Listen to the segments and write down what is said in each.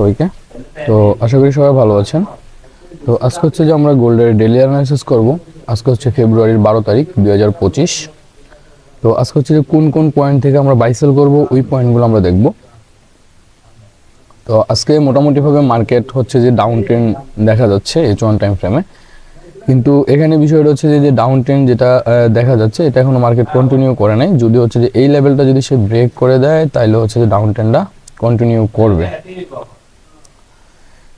সবাইকে। তো আশা করি সবাই ভালো আছেন। তো আজকে হচ্ছে যে আমরা গোল্ডের ডেলি অ্যানালাইসিস করব। আজকে হচ্ছে ফেব্রুয়ারির বারো তারিখ দুই হাজার পঁচিশ। তো আজকে হচ্ছে যে কোন কোন পয়েন্ট থেকে আমরা বাইসেল করব, ওই পয়েন্টগুলো আমরা দেখব। তো আজকে মোটামুটিভাবে মার্কেট হচ্ছে যে ডাউন ট্রেন্ড দেখা যাচ্ছে এইচ ওয়ান টাইম ফ্রেমে কিন্তু এখানে বিষয়টা হচ্ছে যে ডাউন ট্রেন্ড যেটা দেখা যাচ্ছে, এটা এখনও মার্কেট কন্টিনিউ করে নাই। যদি হচ্ছে যে এই লেভেলটা যদি সে ব্রেক করে দেয় তাহলে হচ্ছে যে ডাউন ট্রেন্ডটা কন্টিনিউ করবে।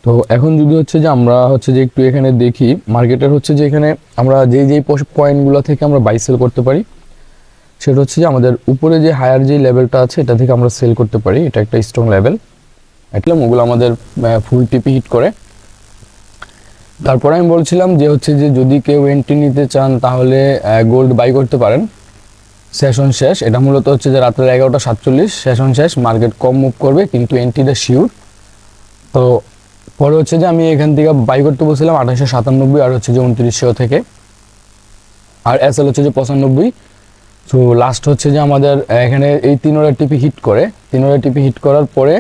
তো এখন যদি হচ্ছে যে আমরা হচ্ছে যে একটু এখানে দেখি মার্কেটের হচ্ছে যে এখানে আমরা যেই যেই পয়েন্টগুলো থেকে আমরা বাই সেল করতে পারি, সেটা হচ্ছে যে আমাদের উপরে যে হায়ার যে লেভেলটা আছে, এটা থেকে আমরা সেল করতে পারি। এটা একটা স্ট্রং লেভেল এটা ওগুলো আমাদের ফুল টিপি হিট করে। তারপরে আমি বলছিলাম যে হচ্ছে যে যদি কেউ এন্ট্রি নিতে চান, তাহলে গোল্ড বাই করতে পারেন। সেশন শেষ। এটা মূলত হচ্ছে যে রাত্রে এগারোটা সাতচল্লিশ। সেশন শেষ। মার্কেট কম মুভ করবে, কিন্তু এন্ট্রিটা শিওর তো পরে হচ্ছে যে আমি এখান থেকে বাই করতে বলছিলাম আঠাশশো সাতানব্বই আর হচ্ছে যে উনত্রিশশো থেকে। আর এস এল হচ্ছে যে পঁচানব্বই। তো লাস্ট হচ্ছে যে আমাদের এখানে এই তিনোটা টিপি হিট করে। তিনোটা টিপি হিট করার পরে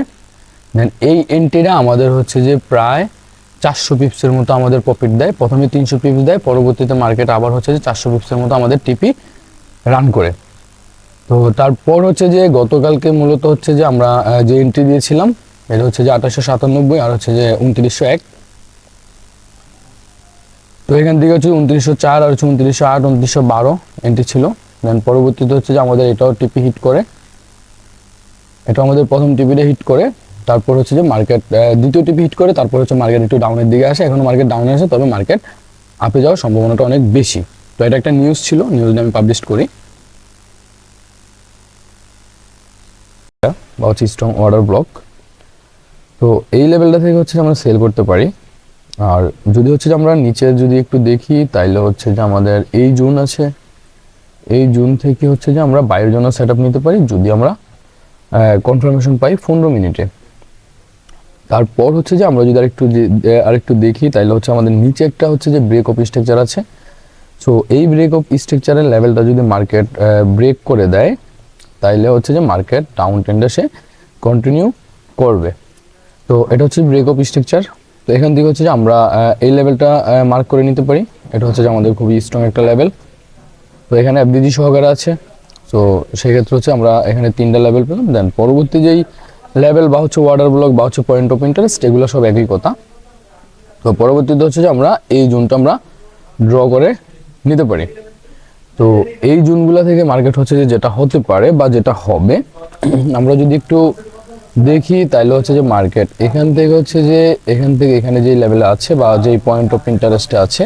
দেন এই এন্ট্রিটা আমাদের হচ্ছে যে প্রায় চারশো পিপসের মতো আমাদের প্রফিট দেয়। প্রথমে তিনশো পিপস দেয়, পরবর্তীতে মার্কেট আবার হচ্ছে যে চারশো পিপসের মতো আমাদের টিপি রান করে। তো, তারপর হচ্ছে যে গতকালকে মূলত হচ্ছে যে আমরা যে এন্ট্রি দিয়েছিলাম এটা হচ্ছে যে আঠাশশো সাতানব্বই আর হচ্ছে যে উনত্রিশশো এক। তো এখান থেকে হচ্ছে উনত্রিশশো চার আর হচ্ছে উনত্রিশশো আট, উনত্রিশশো বারো এন্ট্রি ছিল। দেন পরবর্তীতে হচ্ছে যে আমাদের এটাও টিপি হিট করে। এটা আমাদের প্রথম টিপিটা হিট করে। তারপর হচ্ছে যে মার্কেট দ্বিতীয় টিপি হিট করে। তারপর হচ্ছে মার্কেট একটু ডাউনের দিকে আসে। এখন মার্কেট ডাউনে আসে তবে মার্কেট আপে যাওয়ার সম্ভাবনাটা অনেক বেশি। তো এটা একটা নিউজ ছিল নিউজটা আমি পাবলিশ করি। বা হচ্ছে স্ট্রং অর্ডার ব্লক তো এই লেভেলটা থেকে হচ্ছে আমরা সেল করতে পারি। আর যদি হচ্ছে যে আমরা নিচে যদি একটু দেখি, তাইলে হচ্ছে যে আমাদের এই জুন আছে। এই জুন থেকে হচ্ছে যে আমরা বাইরের জন্য সেট নিতে পারি, যদি আমরা কনফার্মেশন পাই পনেরো মিনিটে। তারপর হচ্ছে যে আমরা যদি আরেকটু আরেকটু দেখি, তাইলে হচ্ছে আমাদের নিচে একটা হচ্ছে যে ব্রেক অফ স্ট্রাকচার আছে। সো এই ব্রেক অফ স্ট্রাকচারের লেভেলটা যদি মার্কেট ব্রেক করে দেয়, তাইলে হচ্ছে যে মার্কেট ডাউন ট্রেন্ডে সে কন্টিনিউ করবে। তো এটা হচ্ছে ব্রেক অফ স্ট্রাকচার তো এখান থেকে হচ্ছে যে আমরা এই লেভেলটা মার্ক করে নিতে পারি। এটা হচ্ছে যে আমাদের খুবই স্ট্রং একটা লেভেল তো এখানে এফডিজি সহকারে আছে। তো সেক্ষেত্রে হচ্ছে আমরা এখানে তিনটা লেভেল পেলাম। দেন পরবর্তী যেই লেভেল বা হচ্ছে ওয়াটার ব্লক বা হচ্ছে পয়েন্ট অফ ইন্টারেস্ট এগুলো সব একই কথা। তো পরবর্তীতে হচ্ছে যে আমরা এই জুনটা আমরা ড্র করে নিতে পারি। তো এই জুনগুলো থেকে মার্কেট হচ্ছে যে যেটা হতে পারে বা যেটা হবে। আমরা যদি একটু দেখি তাহলে হচ্ছে যে মার্কেট এখান থেকে হচ্ছে যে, এখান থেকে এখানে যে লেভেলে আছে বা যেই পয়েন্ট অফ ইন্টারেস্টে আছে,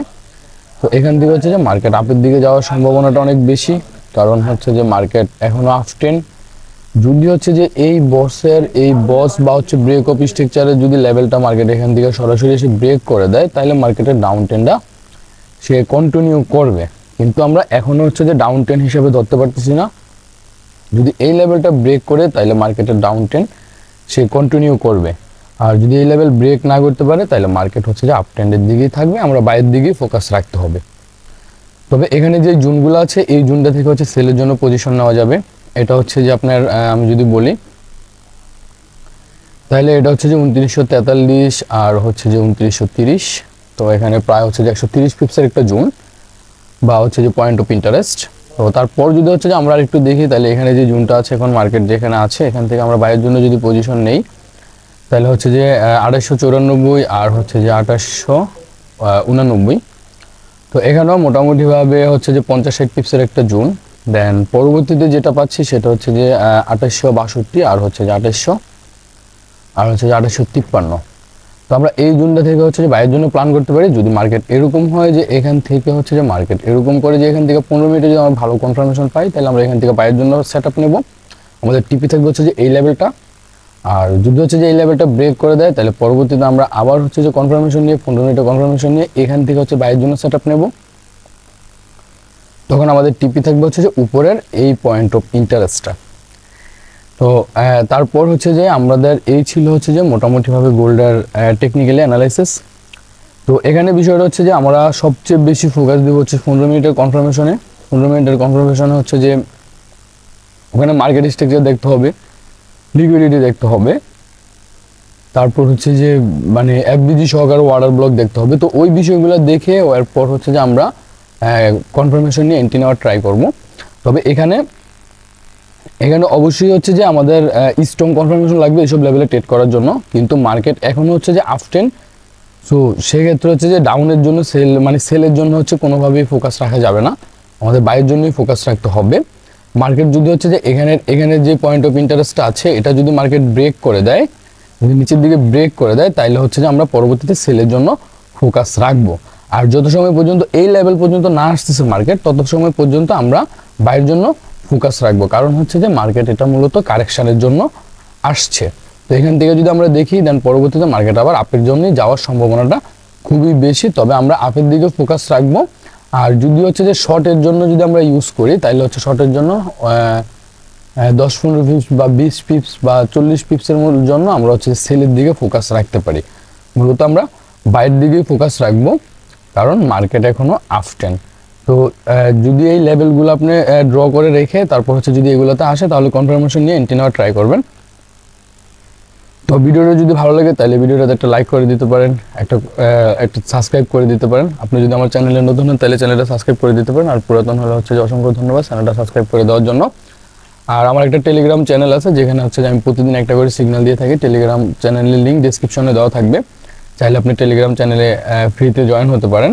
তো এখান থেকে হচ্ছে যে মার্কেট আপের দিকে যাওয়ার সম্ভাবনাটা অনেক বেশি, কারণ হচ্ছে যে মার্কেট এখনও আপ টেন যদি হচ্ছে যে এই বসের এই বস বা হচ্ছে ব্রেক অফ স্ট্রাকচারের যদি লেভেলটা মার্কেট এখান থেকে সরাসরি এসে ব্রেক করে দেয় তাহলে মার্কেটের ডাউন টেনটা সে কন্টিনিউ করবে। কিন্তু আমরা এখনও হচ্ছে যে ডাউন টেন হিসেবে ধরতে পারতেছি না। যদি এই লেভেলটা ব্রেক করে তাহলে মার্কেটের ডাউন টেন সে কন্টিনিউ করবে। আর যদি এই লেভেল ব্রেক না করতে পারে, তাহলে মার্কেট হচ্ছে যে আপ ট্রেন্ডের দিকেই থাকবে, আমরা বাইরের দিকেই ফোকাস রাখতে হবে। তবে এখানে যে জুনগুলো আছে, এই জুনটা থেকে হচ্ছে সেলের জন্য পজিশন নেওয়া যাবে। এটা হচ্ছে যে আপনার আমি যদি বলি, তাহলে এটা হচ্ছে যে উনত্রিশশো তেতাল্লিশ আর হচ্ছে যে উনত্রিশশো তিরিশ। তো এখানে প্রায় হচ্ছে যে একশো তিরিশ পিপসের একটা জুন, বা হচ্ছে যে পয়েন্ট অফ ইন্টারেস্ট তো তারপর যদি হচ্ছে যে আমরা একটু দেখি, তাহলে এখানে যে জুনটা আছে, এখন মার্কেট যেখানে আছে, এখান থেকে আমরা বাইরের জন্য যদি পজিশন নেই, তাহলে হচ্ছে যে আড়াইশো চৌরানব্বই আর হচ্ছে যে আঠাশশো উনানব্বই। তো এখানেও মোটামুটিভাবে হচ্ছে যে পঞ্চাশ ষাট পিপসের একটা জুন। দেন পরবর্তীতে যেটা পাচ্ছি সেটা হচ্ছে যে আঠাশশো বাষট্টি আর হচ্ছে যে আঠাশশো, আর হচ্ছে যে আঠাশশো তিপ্পান্ন। তো আমরা এই জুনটা থেকে হচ্ছে যে বাইরের জন্য প্ল্যান করতে পারি। যদি মার্কেট এরকম হয় যে এখান থেকে হচ্ছে যে মার্কেট এরকম করে যে এখান থেকে পনেরো মিনিটে যদি আমরা ভালো কনফার্মেশন পাই, তাহলে আমরা এখান থেকে বাইরের জন্য সেট আপ নেব। আমাদের টিপি থাকবে হচ্ছে যে এই লেভেলটা আর যদি হচ্ছে যে এই লেভেলটা ব্রেক করে দেয়, তাহলে পরবর্তীতে আমরা আবার হচ্ছে যে কনফার্মেশন নিয়ে, পনেরো মিনিটের কনফার্মেশন নিয়ে এখান থেকে হচ্ছে বাইরের জন্য সেট আপ নেব। তখন আমাদের টিপি থাকবে হচ্ছে যে উপরের এই পয়েন্ট অফ ইন্টারেস্টটা তো তারপর হচ্ছে যে আমাদের এই ছিল হচ্ছে যে মোটামুটিভাবে গোল্ডের টেকনিক্যালি অ্যানালাইসিস তো এখানে বিষয়টা হচ্ছে যে আমরা সবচেয়ে বেশি ফোকাস দিব হচ্ছে পনেরো মিনিটের কনফার্মেশনে পনেরো মিনিটের কনফার্মেশনে হচ্ছে যে ওখানে মার্কেট স্ট্রাকচার দেখতে হবে লিকুইডিটি দেখতে হবে। তারপর হচ্ছে যে মানে এফবিজি সহকারে ওয়াটার ব্লক দেখতে হবে। তো ওই বিষয়গুলো দেখে এরপর হচ্ছে যে আমরা কনফার্মেশন নিয়ে এন্ট্রি নেওয়ার ট্রাই করব। তবে এখানে এখানে অবশ্যই হচ্ছে যে আমাদের স্ট্রং কনফার্মেশন লাগবে এইসব লেভেলে ট্রেড করার জন্য। কিন্তু মার্কেট এখনও হচ্ছে যে আফটেন সো সেক্ষেত্রে হচ্ছে যে ডাউনের জন্য সেল মানে সেলের জন্য হচ্ছে কোনোভাবেই ফোকাস রাখা যাবে না। আমাদের বাইয়ের জন্যই ফোকাস রাখতে হবে। মার্কেট যদি হচ্ছে যে এখানে এখানে যে পয়েন্ট অফ ইন্টারেস্টটা আছে, এটা যদি মার্কেট ব্রেক করে দেয়, যদি নিচের দিকে ব্রেক করে দেয় তাহলে হচ্ছে যে আমরা পরবর্তীতে সেলের জন্য ফোকাস রাখব। আর যত সময় পর্যন্ত এই লেভেল পর্যন্ত না আসতেছে মার্কেট তত সময় পর্যন্ত আমরা বাইরের জন্য ফোকাস রাখব। কারণ হচ্ছে যে মার্কেট এটা মূলত কারেকশানের জন্য আসছে। তো এখান থেকে যদি আমরা দেখি দেন পরবর্তীতে মার্কেট আবার আপের জন্যই যাওয়ার সম্ভাবনাটা খুবই বেশি। তবে আমরা আপের দিকে ফোকাস রাখব। আর যদি হচ্ছে যে শর্টের জন্য যদি আমরা ইউজ করি তাহলে হচ্ছে শর্টের জন্য দশ পনেরো পিপস বা বিশ পিপস বা চল্লিশ পিপসের জন্য আমরা হচ্ছে সেলের দিকে ফোকাস রাখতে পারি। মূলত আমরা বাইরের দিকেই ফোকাস রাখব। কারণ মার্কেট এখনও আফটেন তো যদি এই লেভেলগুলো আপনি ড্র করে রেখে তারপর হচ্ছে যদি এগুলোতে আসে, তাহলে কনফার্মেশন নিয়ে এন্ট্রি নেওয়ার ট্রাই করবেন। তো ভিডিওটা যদি ভালো লাগে, তাহলে ভিডিওটাতে একটা লাইক করে দিতে পারেন, একটা একটা সাবস্ক্রাইব করে দিতে পারেন। আপনি যদি আমার চ্যানেলে নতুন হন, তাহলে চ্যানেলটা সাবস্ক্রাইব করে দিতে পারেন। আর পুরাতন হলে হচ্ছে যে অসংখ্য ধন্যবাদ চ্যানেলটা সাবস্ক্রাইব করে দেওয়ার জন্য। আর আমার একটা টেলিগ্রাম চ্যানেল আছে, যেখানে হচ্ছে যে আমি প্রতিদিন একটা করে সিগন্যাল দিয়ে থাকি। টেলিগ্রাম চ্যানেলের লিঙ্ক ডিসক্রিপশনে দেওয়া থাকবে। চাইলে আপনি টেলিগ্রাম চ্যানেলে ফ্রিতে জয়েন হতে পারেন।